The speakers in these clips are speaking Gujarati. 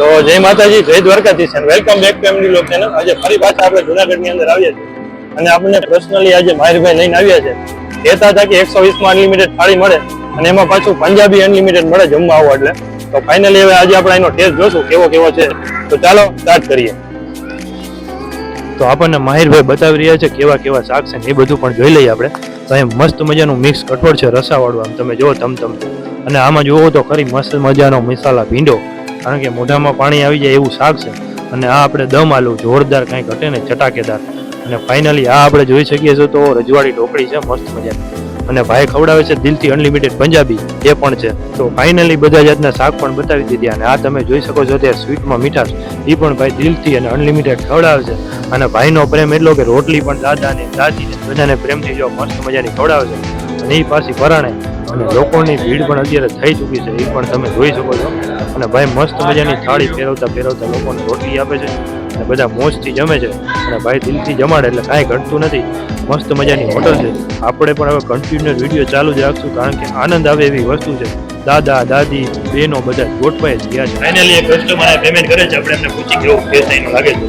તો જય માતાજી, જય દ્વારકાધીશ અને welcome back MD Lok channel આજે ફરી પાછા આપણે જુનાગઢની અંદર આવ્યા છીએ. અને આપણને પર્સનલી આજે માહિરભાઈ લઈને આવ્યા છે. કહેતા હતા કે એકસો વીસમાં અનલિમિટેડ થાળી મળે અને એમાં પાછું પંજાબી અનલિમિટેડ મળે જમવા આવો એટલે. તો ફાઇનલી હવે આજે આપણે એનો ટેસ્ટ જોશું, કેવો કેવો છે. તો ચાલો સ્ટાર્ટ કરીએ. તો આપણને માહિરભાઈ બતાવી રહ્યા છે કેવા કેવા શાક છે એ બધું પણ જોઈ લઈએ આપણે. તો અહીં મસ્ત મજાનું મિક્સ કઠોળ છે, રસાવાળું આમ તમે જુઓ, તમ તમ. અને આમાં જુઓ તો ખરી મસ્ત મજાનો મસાલા ભીંડો. કારણ કે મોઢામાં પાણી આવી જાય એવું શાક છે. અને આ આપણે દમ આલુ, જોરદાર કંઈ ઘટે ને ચટાકેદાર. અને ફાઇનલી આ આપણે જોઈ શકીએ છીએ તો રજવાડી ઢોકળી છે, મસ્ત મજાની. અને ભાઈ ખવડાવે છે દિલથી અનલિમિટેડ પંજાબી, એ પણ છે. તો ફાઇનલી બધા જાતના શાક પણ બતાવી દીધા અને આ તમે જોઈ શકો છો તે સ્વીટમાં મીઠાશ. એ પણ ભાઈ દિલથી અને અનલિમિટેડ ખવડાવે છે. અને ભાઈનો પ્રેમ એટલો કે રોટલી પણ દાદા ને દાદી બધાને પ્રેમથી જો મસ્ત મજાની ખવડાવે છે. અને એ પાછી પરાણે અને લોકોની ભીડ પણ અત્યારે થઈ ચૂકી છે, એ પણ તમે જોઈ શકો છો. અને ભાઈ મસ્ત મજાની થાળી ફેરવતા ફેરવતા લોકોને રોટલી આપે છે અને બધા મોજથી જમે છે. અને ભાઈ દિલથી જમાડે એટલે કાંઈ ઘટતું નથી. મસ્ત મજાની હોટલ છે. આપણે પણ હવે કન્ટિન્યુઅસ વીડિયો ચાલુ જ રાખશું કારણ કે આનંદ આવે એવી વસ્તુ છે. દાદા દાદી બહેનો બધા ગોઠવાય જ ગયા છે ફાઇનલી એક કસ્ટમર પેમેન્ટ કરે છે આપણે એમને પૂછી કેવું ફેસ થઈને લાગે છે.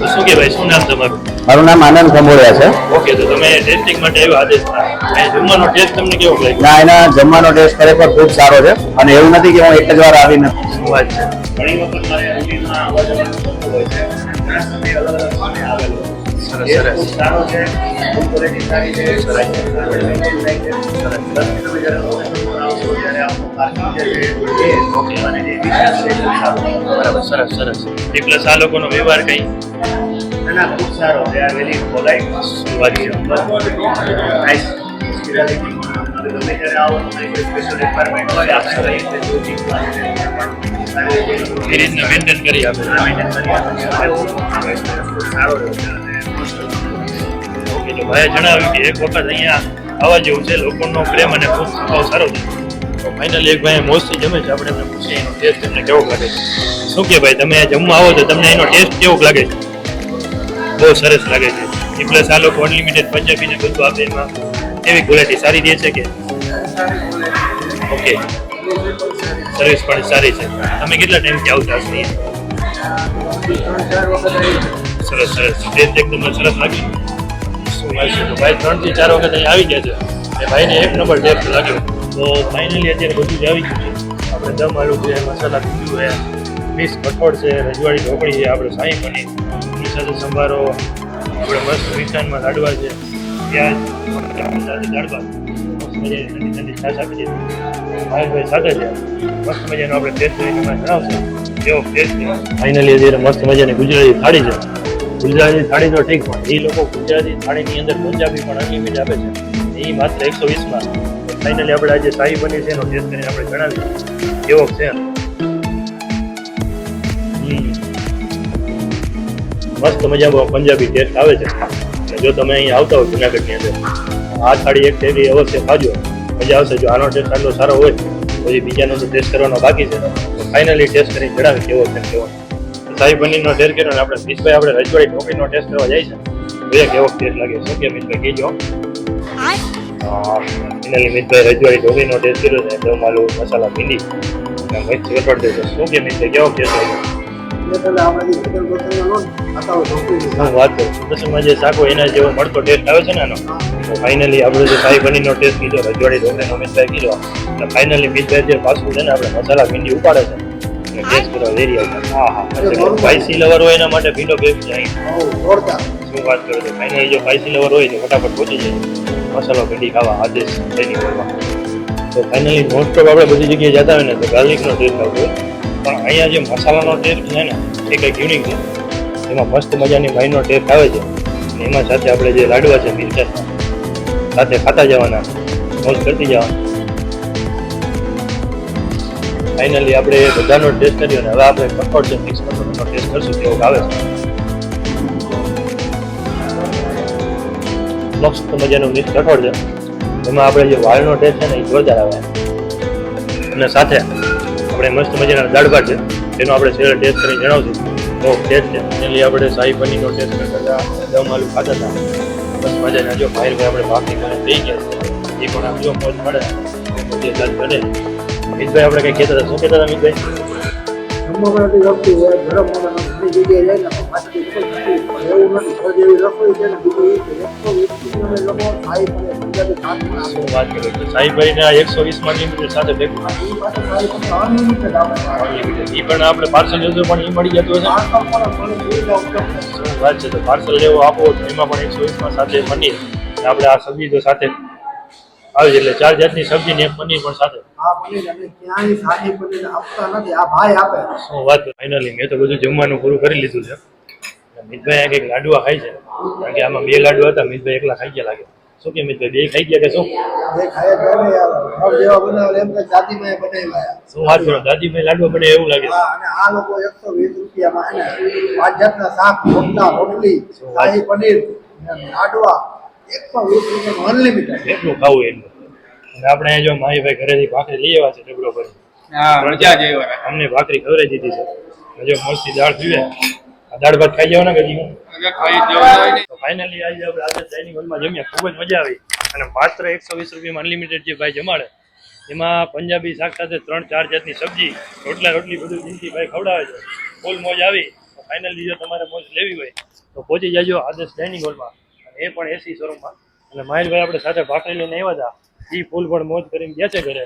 તો શું કે ભાઈ શું નામ તમારું? મારું નામ આનંદ કંબોળિયા છે. ઓકે તો તમે ટેસ્ટિંગ માટે આવ્યો આદેશ મેં જમવાનો ટેસ્ટ તમને કેવો લાગ્યો? ના એના જમવાનો ટેસ્ટ ખરેખર ખૂબ સારો છે. અને એવું નથી કે હું એક જ વાર આવી નથી. શું વાત છે? ઘણી વખત મારે અલગ અલગ આવેલો સરસ જ્યારે તમે. બરાબર સરસ સરસ. એ પ્લસ આ લોકોનો વ્યવહાર કઈ? ના ખૂબ સારો. દે આર વેરી પોલાઇટ છે. નાઇસ ગમે ત્યારે આવો તમારી સ્પેશિયલ રિક્વાયરમેન્ટ હોય આપણે કહીએ તો એ રીતના મેન્ટેન કરી આપે. મેન્ટેન કરી આપે. સારો ઓકે ભાઈએ જણાવ્યું કે એક વખત અહીંયા આવવા જેવું છે, લોકોનો પ્રેમ અને ખૂબ સ્વભાવ સારો છે. તો ફાઇનલી એક ભાઈ મોજથી જમે છે, આપણે એમને પૂછીએ એનો ટેસ્ટ તમને કેવો લાગે છે. શું કે ભાઈ, તમે જમવા આવો તો તમને એનો ટેસ્ટ કેવો લાગે છે? બહુ સરસ લાગે છે. એ પ્લસ આ લોકો અનલિમિટેડ પંજાબી ને બધું આપે એમાં. કેવી ક્વોલિટી સારી દે છે કે? ઓકે સર્વિસ પણ સારી છે. તમે કેટલા ટાઈમથી આવતા અહીંયા? સરસ સરસ. ટેસ્ટ એકદમ સરસ લાગ્યું શું ભાઈ શું ભાઈ ત્રણથી ચાર વખત અહીંયા આવી ગયા છે. એ ભાઈને એક નંબર ટેસ્ટ લાગ્યો. તો ફાઇનલી અત્યારે બધું જ આવી ગયું છે. આપણે દમ આલુ છે, મસાલા બીજું છે મિક્સ કઠોળ છે, રજવાડી ઢોકળી છે, આપણે સાઈ પનીર એની સાથે સંભારો, આપણે મસ્ત મિષ્ટાનમાં લાડવા છે, પ્યાજ સાથે દાળભાત. મસ્ત મજાની છાશ આપી છે ભાઈ સાથે છે મસ્ત મજાનો આપણે ટેસ્ટ કરીને જણાવશે. કેવો ફાઇનલી અત્યારે મસ્ત મજાની ગુજરાતી થાળી છે. ગુજરાતી થાળી તો ઠીક પણ એ લોકો ગુજરાતી થાળીની અંદર પંજાબી પણ અનલિમિટ આપે છે. એ માત્ર એકસો વીસમાં ફાઇનલી આપણે આજે શાહી બની છે એનો ટેસ્ટ કરીને આપણે જણાવીએ. કેવો છે? મસ્ત મજામાં પંજાબી ટેસ્ટ આવે છે. જો તમે અહીંયા આવતા હો જુનાગઢની અંદર, આ થાળી એક થેલી અવશ્ય ખાજો. મજા આવશે જો આનો ટેસ્ટ આટલો સારો હોય, તો એ બીજાનો ટેસ્ટ કરવાનો બાકી છે. ફાઇનલી ટેસ્ટ કરીને જણાવી કેવો છે કેવો. શાહી પનીરનો ટેસ્ટ કર્યો અને આપણે મિસભાઈ આપણે રજવાડી ઢોકળીનો ટેસ્ટ કરવા જાય છે. જોઈએ કેવો ટેસ્ટ લાગે શું કે મિસભાઈ કહેજો. ફાઇનલી મિસભાઈ રજવાડી ઢોકળીનો ટેસ્ટ કર્યો છે. એટલે માલું મસાલા ભીંડી. અને કઠોળ છે શું કે મિસભાઈ કેવો ટેસ્ટ લાગ્યો વાત કરું. સુદર્શનમાં જે શાક એના જેવો મળતો ટેસ્ટ આવે છે ને એનો. તો ફાઇનલી આપણે જે શાહી પનીરનો ટેસ્ટ કીધો રજવાડી ઢોકળીનો મિસભાઈ કીધો. અને ફાઇનલી મિસભાઈ જે પાછું છે ને આપણે મસાલા ભીંડી ઉપાડે છે. અને વેરી હા લવર હોય એના માટે ભીંડો બેસ્ટ છે શું વાત કરો છો? ફાઇનલી જો સ્પાઇસી લવર હોય તો ફટાફટ પહોંચી જાય. મસાલો ભીંડી ખાવા આદેશ તો ફાઇનલી મોસ્ટ ઓફ આપણે બધી જગ્યાએ જતા હોય ને તો ગાર્લિકનો ટેસ્ટ આવતો પણ અહીંયા જે મસાલાનો ટેસ્ટ છે ને એ કંઈક યુનિક છે. એમાં મસ્ત મજાની ભાઈનો ટેસ્ટ આવે છે. અને એમાં સાથે આપણે જે લાડવા છે મિક્સર સાથે ખાતા જવાના. મોજ કરતી જવાના. ફાઇનલી આપણે બધાનો ટેસ્ટ કર્યો અને હવે આપણે કઠોળ છે, મિક્સ કઠોળનો ટેસ્ટ કરશું, કેવો આવે છે. મસ્ત મજાનું મિક્સ કઠોળ છે. એમાં આપણે જે વાળનો ટેસ્ટ છે ને, એ જોરદાર આવે. અને સાથે આપણે મસ્ત મજાના દાળ છે, તેનો આપણે છેલ્લે ટેસ્ટ કરીને જણાવશું. તો ટેસ્ટ છે. ફાઇનલી આપણે શાહી પનીરનો ટેસ્ટ કરતા હતા, દમ આલુ ખાતા હતા. બસ મજાના જો ભાઈ આપણે બાકી કરીને થઈ ગયા. એ પણ આમ જો મોજ મળે જે દાદ કરે મિતભાઈ આપણે કઈ કહેતા હતા. શું કહેતા હતા મિતભાઈ જમવામાંથી વસ્તુ હોય ગરમ મોઢામાં ઘણી જગ્યાએ જાય ને પાછી કોઈ તકલીફ પડે. એવું નથી ઘર જેવી રસોઈ છે ને બીજું એ કે એકસો વીસ સાથે એ પણ આપણે પાર્સલ પણ એ મળી જતું હશે વાત છે? તો પાર્સલ લેવો આપો એમાં પણ એકસો સાથે પનીર આપણે આ સબ્જી સાથે આવી છે એટલે ચાર જાતની સબ્જી ને એક પનીર પણ સાથે. આ પનીર અમે ક્યાંય સાદી પનીર આપતા નથી. આ ભાઈ આપે. શું વાત ફાઇનલી મેં તો બધું જમવાનું પૂરું કરી લીધું છે. અને મિતભાઈ આ કંઈક લાડવા ખાય છે. કારણ કે આમાં બે લાડવા હતા મિતભાઈ એકલા ખાઈ ગયા લાગે. શું કે મિતભાઈ બે ખાઈ ગયા કે શું? શું વાત કરો દાદીભાઈ લાડવા બને એવું લાગે. અને આ લોકો એકસો વીસ રૂપિયામાં પાંચ જાતના શાક રોટલા રોટલી શાહી પનીર લાડવા. એકસો વીસ રૂપિયામાં અનલિમિટેડ એટલું ખાવું એટલું. અને આપણે જો જો માહીભાઈ ઘરેથી ભાખરી લઈ આવ્યા છે જ એવા. અમને ભાખરી ખવડાવી દીધી છે. હજુ મસ્તી દાળ પીવે આ દાળ ભાત ખાઈ કદી જ જવા ને તો ફાઇનલી આજે આપણે આજે ડાઇનિંગ હોલમાં જમ્યા. ખૂબ જ મજા આવી. અને માત્ર એકસો વીસ રૂપિયામાં અનલિમિટેડ જે ભાઈ જમાડે એમાં પંજાબી શાક સાથે ત્રણ ચાર જાતની સબ્જી રોટલા રોટલી બધું જિંદગી ભાઈ ખવડાવે છે. ફૂલ મોજ આવી. ફાઇનલી જો તમારે મોજ લેવી હોય તો પહોંચી જાજો આદર્શ ડાઇનિંગ હોલમાં એ પણ એસી શોરૂમમાં અને મહેશભાઈ આપણે સાથે ભાખરી લઈને આવ્યા હતા. એ ફૂલ પણ મોજ કરીને ગયા છે ઘરે.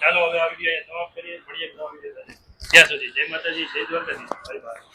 ચાલો હવે આવી ગયા સમાપ્ત કરીએ મળીએ ત્યાં સુધી. જય માતાજી જય દ્વારકાધીશ.